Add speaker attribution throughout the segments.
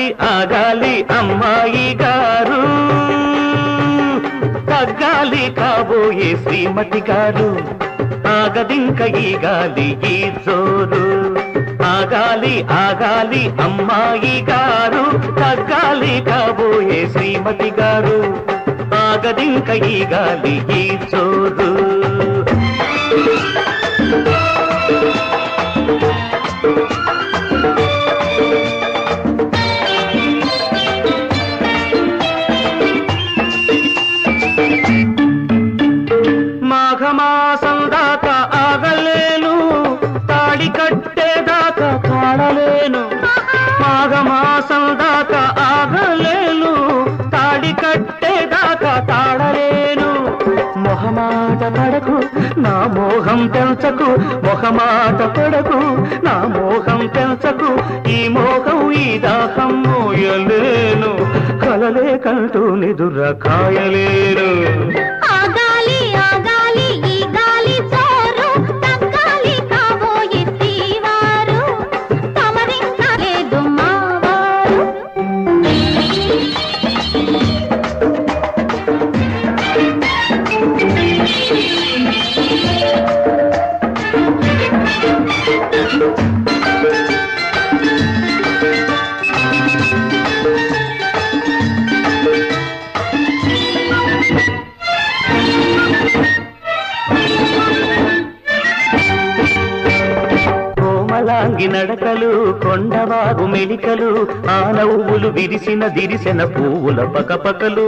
Speaker 1: ఆగాలి ఆగాలి అమ్మాయి గారు. తగ్గాలి కాబోయే శ్రీమతి గారు. ఆగదింక ఈ గాలి ఈ జోరు. ఆగాలి ఆగాలి అమ్మాయి గారు. తగ్గాలి కాబోయే శ్రీమతి గారు. ఆగదింక ఈ గాలి ఈ జోరు. మోహం పెంచకు మొహమాట పడకు నా మోహం పెంచకు ఈ మోహం ఈ దాహం మోయలేను కలలే కంటూ నిదుర కాయలేను. కోమలాంగి నడకలు కొండవాగు మెలికలు ఆ నవ్వులు విరిసిన దిరిసిన పువ్వుల పకపకలు.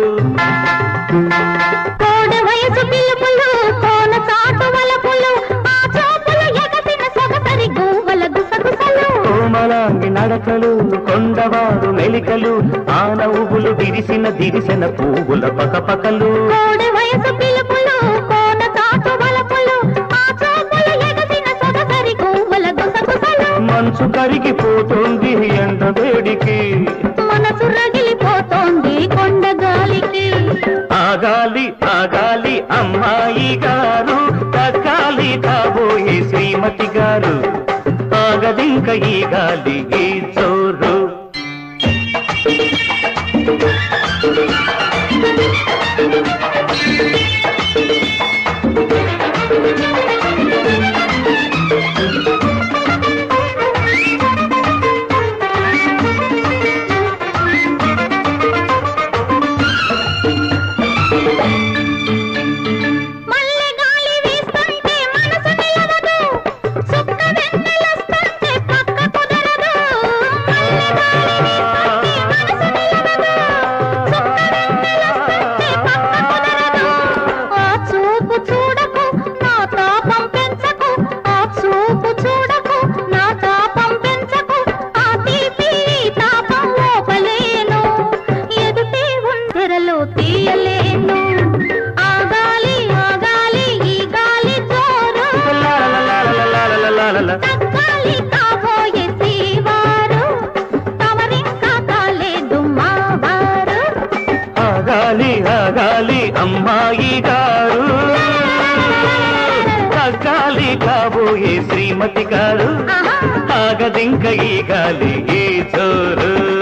Speaker 2: వయసు పిలుపులు కోన చాటు వలపులు ఆ చూపులు ఎగసిన సొగసరి గువ్వల గుసగుసలు.
Speaker 1: కోమలాంగి నడకలు కొండవాగు మెలికలు ఆ నవ్వులు విరిసిన దిరిసిన పువ్వుల పకపకలు.
Speaker 2: కోడ వయసు పిలుపులు
Speaker 1: కరిగిపోతుంది ఎండ వేడికి
Speaker 2: మనసు రగిలిపోతోంది కొండ గాలికి.
Speaker 1: ఆగాలి ఆగాలి అమ్మాయి గారు తగ్గాలి కాబోయే శ్రీమతి గారు. ఆగదింక ఈ గాలి ఈ జోరు
Speaker 2: మావారు.
Speaker 1: ఆగాలి ఆగాలి అమ్మాయి గారు. తగ్గాలి కాబోయే శ్రీమతి గారు. ఆగదింక ఈ గాలి ఈ జోరు.